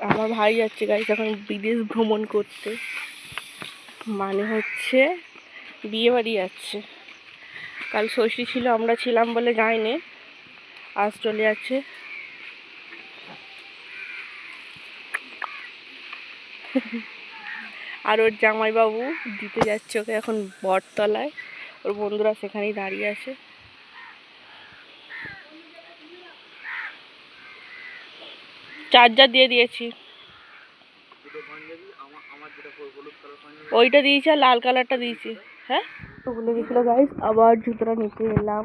আমার ভাই যাচ্ছে গাড়ি এখন বিদেশ ভ্রমণ করতে। মানে হচ্ছে বিয়ে বাড়ি যাচ্ছে। কাল ষষ্ঠী ছিল, আমরা ছিলাম বলে যাইনি আজ চলে যাচ্ছে। আর ওর জামাইবাবু দিতে যাচ্ছে ওকে এখন বটতলায়। ওর বন্ধুরা সেখানেই দাঁড়িয়ে আছে। চার্জার দিয়ে দিয়েছি। ওইটা দিয়েছি আর লাল কালারটা দিয়েছি। হ্যাঁ? ভুলে গেছিল গাইস আবার জুতোটা নিতে এলাম?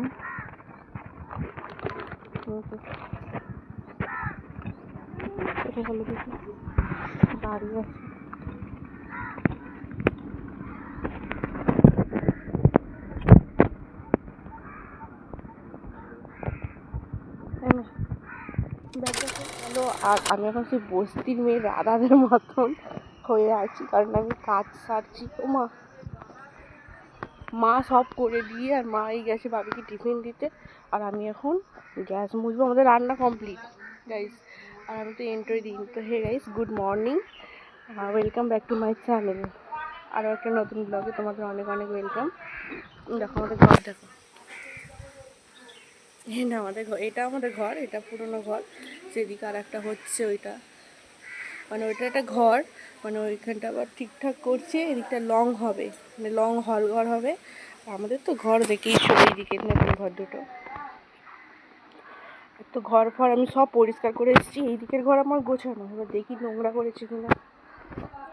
দাঁড়িয়ে আছে। ব্যাগটা গেলো আর আমি এখন সেই বস্তির মেয়ে রাধাদের মতন হয়ে আছি, কারণ আমি কাজ সারছি। ও মা মা সব করে দিয়ে আর মা এই গেছে বাবিকে টিফিন দিতে। আর আমি এখন গ্যাস মুছবো, আমাদের রান্না কমপ্লিট গাইস আর আমি তো এন্ট্রি দিই তো hey guys good morning welcome back to my channel আরও একটা নতুন ব্লগে তোমাদের অনেক অনেক ওয়েলকাম দেখো আমাদের ঘর দেখো। না আমাদের ঘর এটা আমাদের ঘর, এটা পুরোনো ঘর। সেদিকে আর একটা হচ্ছে ওইটা। মানে ওইটা একটা ঘর মানে ওইখানটা আবার ঠিকঠাক করছে, এদিকটা লং হবে মানে লং হল ঘর হবে। আমাদের তো ঘর দেখেই ছোটো এইদিকে নতুন ঘর দুটো। তো ঘর ফর আমি সব পরিষ্কার করে এসেছি এই দিকের ঘর আমার গোছানো। এবার দেখি নোংরা করেছি কিনা।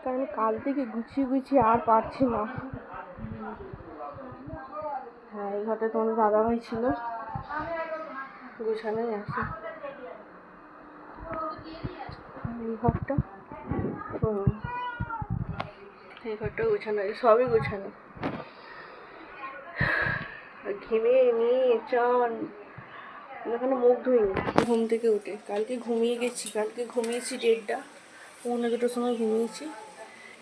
কারণ কাল থেকে গুছিয়ে গুছিয়ে আর পারছি না। হ্যাঁ এই ঘরটা তোমাদের দাদাভাই ছিল। গোছানোই আছে। এই ঘরটা? হুম। এই ঘরটা গোছানো আছে সবই গোছানো। ঘেমে নিয়ে চান। এখনও মুখ ধুইনি, ঘুম থেকে উঠে। কালকে ঘুমিয়ে গেছি, কালকে ঘুমিয়েছি দেড়টা। পৌনে দুটোর সময় ঘুমিয়েছি।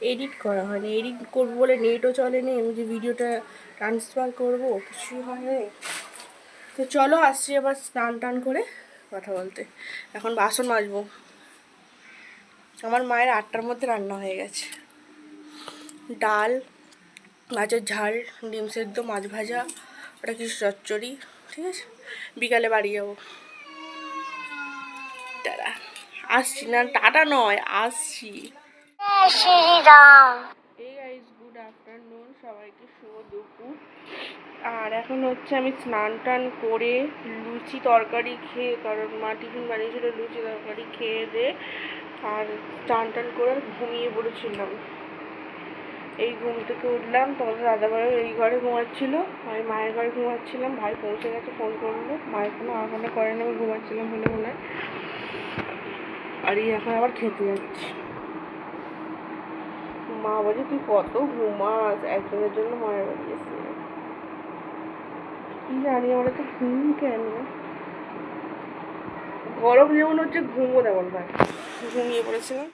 এডিট করা হয়নি, এডিট করব বলে নেটও চলেনি। আমি যে ভিডিওটা ট্রান্সফার করব, কিছুই হয়নি। তো চলো আসছি আবার স্নান টান করে কথা বলতে। এখন বাসন মাজবো। আমার মায়ের আটটার মধ্যে রান্না হয়ে গেছে। ডাল মাছের ঝাল ডিম সেদ্ধ মাছ ভাজা ওটা কিছু চচ্চড়ি ঠিক আছে? বিকালে বাড়ি যাব। দাঁড়া আসছি না টাটা নয় আসছি। এই গাইস গুড আফটারনুন সবাইকে শুভ দুপুর। আর এখন হচ্ছে আমি স্নান টান করে লুচি তরকারি খেয়ে, কারণ মা টিফিন বানিয়েছিল লুচি তরকারি খেয়ে দে, আর চান টান করে ঘুমিয়ে পড়েছিলাম। এই ঘুম থেকে উঠলাম তোমাদের দাদাভাই এই ঘরে ঘুমাচ্ছিল, আমি মায়ের ঘরে ঘুমাচ্ছিলাম, ভাই পৌঁছে গেছে, ফোন করল মায়ের কোনো আঘানে করেনি, আমি ঘুমাচ্ছিলাম বলে মনে হয়। আর এই এখন আবার খেতে যাচ্ছি। মা বলছে, তুই কত ঘুমাস, একজনের জন্য মায়ের বাড়ি এসে জানি, আমার তো ঘুম কেন? গরম যেমন হচ্ছে, ঘুমও তেমন ভাই ঘুমিয়ে পড়েছিলাম।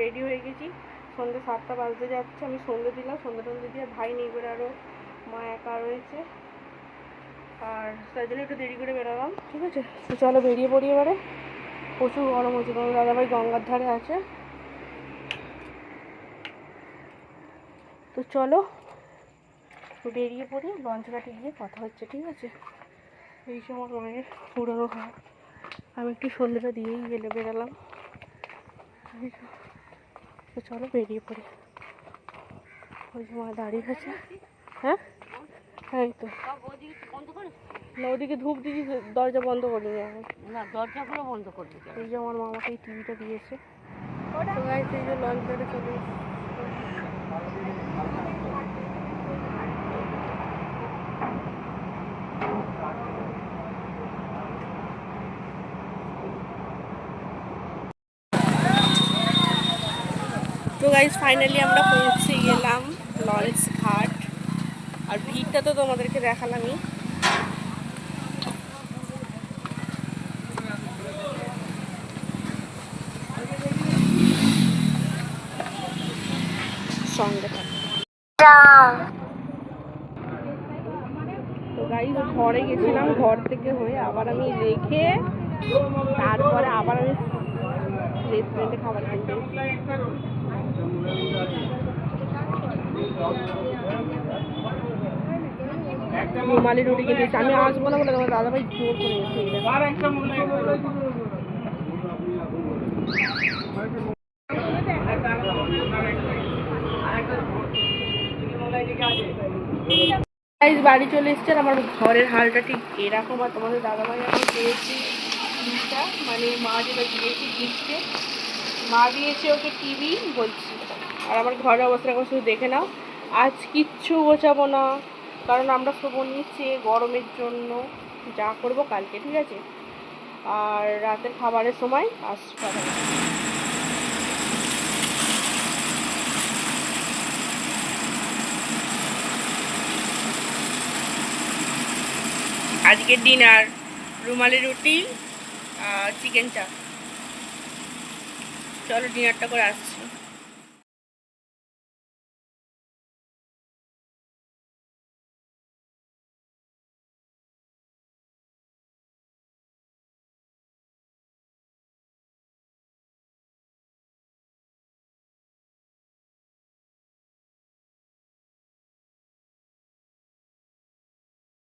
রেডি হয়ে গেছি। সন্ধ্যে সাতটা বাজতে যাচ্ছে, আমি সন্ধ্যে দিলাম সন্ধ্যে টন্ধে দিয়ে ভাই নেই করে আরও মা একা রয়েছে। আর তাই জন্য একটু দেরি করে বেরোলাম, ঠিক আছে? তো চলো বেরিয়ে পড়ি এবারে। প্রচুর গরম হচ্ছে তোমার দাদাভাই গঙ্গার ধারে আছে। তো চলো বেরিয়ে পড়ি লঞ্চ ঘাটে গিয়ে কথা হচ্ছে, ঠিক আছে? এই সময় মায়ের পুরোনো ঘর। আমি একটু সন্ধ্যেটা দিয়েই গেলে বেরোলাম। তো চলো বেরিয়ে পড়ি। ওই যে মা দাঁড়িয়ে আছে। হ্যাঁ? এই তো না ওদিকে ধূপ দিদি দরজা বন্ধ করিনি এখন না দরজাগুলো বন্ধ করবি কেন? এই যে আমার মামাকে এই টিভিটা দিয়েছে তো guys, এই যে লঞ্চ ঘাটে চলে। তো গাইজ ফাইনালি আমরা পৌঁছে গেলাম লঞ্চ আর ভিড়টা তো তোমাদেরকে দেখালামই। সঙ্গে ঘরে গেছিলাম, ঘর থেকে হয়ে আবার আমি রেখে তারপরে আবার আমি রেস্টুরেন্টে খাবার খেতে রুমালি রুটি কিনেছি আমি আসব না বলে তোমার দাদাভাই জোর করে বাড়ি চলে এসছে আর আমার ঘরের হালটা ঠিক এরকম আর তোমাদের দাদাভাই আমি পেয়েছি জিনিসটা মানে মা যেটা দিয়েছি গিফটে মা দিয়েছে ওকে টিভি বলছি। আর আমার ঘরের অবস্থা এখন শুধু দেখে নাও। আজ কিচ্ছু গোছাবো না। কারণ আমরা শোবো নিচে গরমের জন্য যা করব কালকে, ঠিক আছে? আর রাতের খাবারের সময় আসতে হবে। আজকের ডিনার, রুমালি রুটি চিকেন চা চলো ডিনারটা করে আসছি।